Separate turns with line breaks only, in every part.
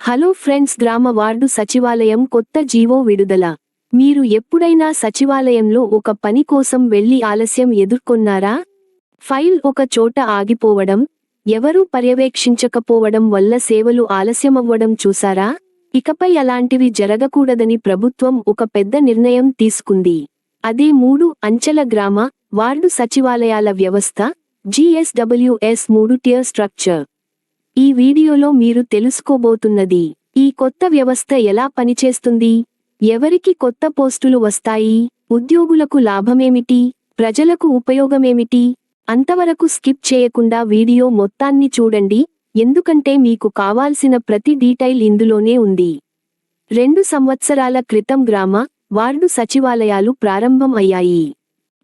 Hello friends గ్రామ ward సచివాలయం కొత్త జీవో విడుదల. మీరు ఎప్పుడైనా సచివాలయంలో ఒక పని కోసం వెళ్ళి ఆలస్యం ఎదుర్కొన్నారా? ఫైల్ ఒక చోట ఆగిపోవడం ఎవరూ పర్యవేక్షించకపోవడం వల్ల సేవలు ఆలస్యమవ్వడం చూసారా? ఇకపై అలాంటివి జరగకూడదని ప్రభుత్వం ఒక పెద్ద నిర్ణయం తీసుకుంది. అదే మూడు అంచెల గ్రామ వార్డు సచివాలయాల వ్యవస్థ జిఎస్డబ్ల్యూఎస్ మూడు టియర్ స్ట్రక్చర్. ఈ వీడియోలో మీరు తెలుసుకోబోతున్నది ఈ కొత్త వ్యవస్థ ఎలా పనిచేస్తుంది? ఎవరికి కొత్త పోస్టులు వస్తాయి? ఉద్యోగులకు లాభమేమిటి? ప్రజలకు ఉపయోగమేమిటి? అంతవరకు స్కిప్ చేయకుండా వీడియో మొత్తాన్ని చూడండి ఎందుకంటే మీకు కావాల్సిన ప్రతి డీటెయిల్ ఇందులోనే ఉంది. రెండు సంవత్సరాల క్రితం గ్రామ వార్డు సచివాలయాలు ప్రారంభం అయ్యాయి.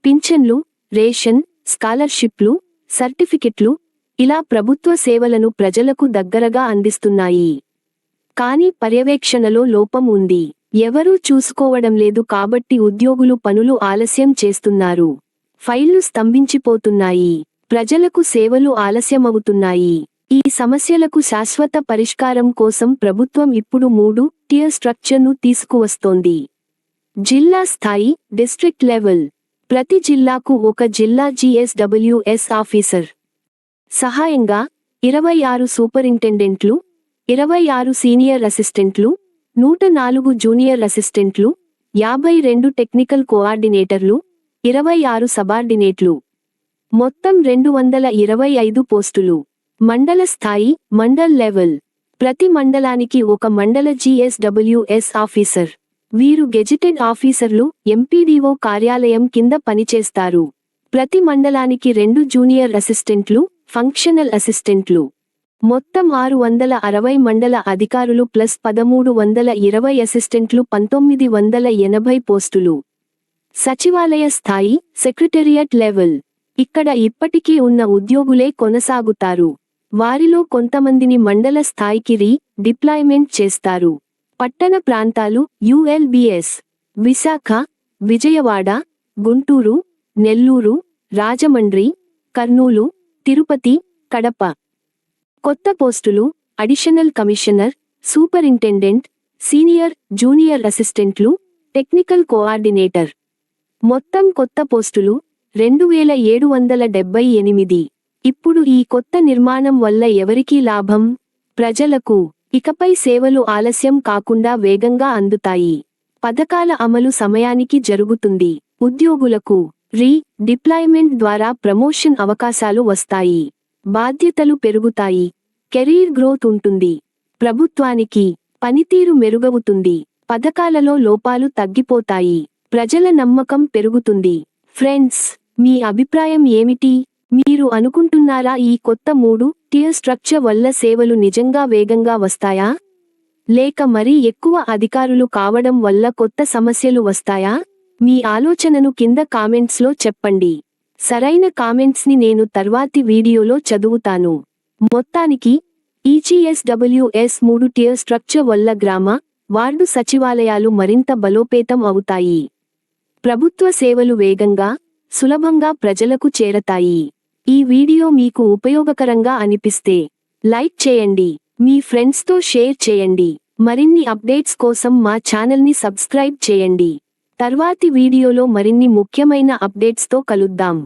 పింఛన్లు రేషన్ స్కాలర్షిప్లు సర్టిఫికెట్లు ఇలా ప్రభుత్వ సేవలను ప్రజలకు దగ్గరగా అందిస్తున్నాయి. కానీ పర్యవేక్షణలో లోపం ఉంది. ఎవరూ చూసుకోవడం లేదు కాబట్టి ఉద్యోగులు పనులు ఆలస్యం చేస్తున్నారు. ఫైళ్ళు స్తంభించిపోతున్నాయి. ప్రజలకు సేవలు ఆలస్యమవుతున్నాయి. ఈ సమస్యలకు శాశ్వత పరిష్కారం కోసం ప్రభుత్వం ఇప్పుడు మూడు టియర్ స్ట్రక్చర్ను తీసుకువస్తోంది. జిల్లా స్థాయి డిస్ట్రిక్ట్ లెవెల్ ప్రతి జిల్లాకు ఒక జిల్లా జీఎస్డబ్ల్యూఎస్ ఆఫీసర్ సహాయంగా ఇరవై ఆరు సూపరింటెండెంట్లు ఇరవై ఆరు సీనియర్ అసిస్టెంట్లు నూట నాలుగు జూనియర్ అసిస్టెంట్లు యాభై రెండు టెక్నికల్ కోఆర్డినేటర్లు ఇరవై ఆరు సబార్డినేట్లు. మొత్తం రెండు వందల ఇరవై ఐదు పోస్టులు. మండల స్థాయి మండల్ లెవెల్. ప్రతి మండలానికి ఒక మండల జిఎస్డబ్ల్యూఎస్ ఆఫీసర్. వీరు గెజిటెడ్ ఆఫీసర్లు ఎంపీడీఓ కార్యాలయం కింద పనిచేస్తారు. ప్రతి మండలానికి రెండు జూనియర్ అసిస్టెంట్లు ఫంక్షనల్ అసిస్టెంట్లు. మొత్తం ఆరు వందల అరవై మండల అధికారులు ప్లస్ పదమూడు వందల ఇరవై అసిస్టెంట్లు పంతొమ్మిది వందల ఎనభై పోస్టులు. సచివాలయ స్థాయి సెక్రటేరియట్ లెవెల్. ఇక్కడ ఇప్పటికీ ఉన్న ఉద్యోగులే కొనసాగుతారు. వారిలో కొంతమందిని మండల స్థాయికి రీ డిప్లాయ్మెంట్ చేస్తారు. పట్టణ ప్రాంతాలు యుఎల్బిఎస్. విశాఖ విజయవాడ గుంటూరు నెల్లూరు రాజమండ్రి కర్నూలు తిరుపతి కడప. కొత్త పోస్టులు additional commissioner superintendent senior junior అసిస్టెంట్లు టెక్నికల్ కోఆర్డినేటర్. మొత్తం కొత్త పోస్టులు రెండు వేల ఏడు వందల డెబ్బై ఎనిమిది. ఇప్పుడు ఈ కొత్త నిర్మాణం వల్ల ఎవరికీ లాభం? ప్రజలకు. ఇకపై సేవలు ఆలస్యం కాకుండా వేగంగా అందుతాయి. పథకాల అమలు సమయానికి జరుగుతుంది. ఉద్యోగులకు. రీ డిప్లాయ్మెంట్ ద్వారా ప్రమోషన్ అవకాశాలు వస్తాయి. బాధ్యతలు పెరుగుతాయి. కెరీర్ గ్రోత్ ఉంటుంది. ప్రభుత్వానికి పనితీరు మెరుగవుతుంది. పథకాలలో లోపాలు తగ్గిపోతాయి. ప్రజల నమ్మకం పెరుగుతుంది. ఫ్రెండ్స్ మీ అభిప్రాయం ఏమిటి? మీరు అనుకుంటున్నారా ఈ కొత్త మూడు టియర్ స్ట్రక్చర్ వల్ల సేవలు నిజంగా వేగంగా వస్తాయా? లేక మరీ ఎక్కువ అధికారులు కావడం వల్ల కొత్త సమస్యలు వస్తాయా? మీ ఆలోచనను కింద కామెంట్స్లో చెప్పండి. సరైన కామెంట్స్ని నేను తర్వాతి వీడియోలో చదువుతాను. మొత్తానికి ఈజీఎస్డబ్ల్యూఎస్ మూడు టియర్ స్ట్రక్చర్ వల్ల గ్రామ వార్డు సచివాలయాలు మరింత బలోపేతం అవుతాయి. ప్రభుత్వ సేవలు వేగంగా సులభంగా ప్రజలకు చేరతాయి. ఈ వీడియో మీకు ఉపయోగకరంగా అనిపిస్తే లైక్ చేయండి. మీ ఫ్రెండ్స్తో షేర్ చేయండి. మరిన్ని అప్డేట్స్ కోసం మా ఛానల్ని సబ్స్క్రైబ్ చేయండి. తర్వాతి వీడియోలో మరిన్ని ముఖ్యమైన అప్డేట్స్తో కలుద్దాం.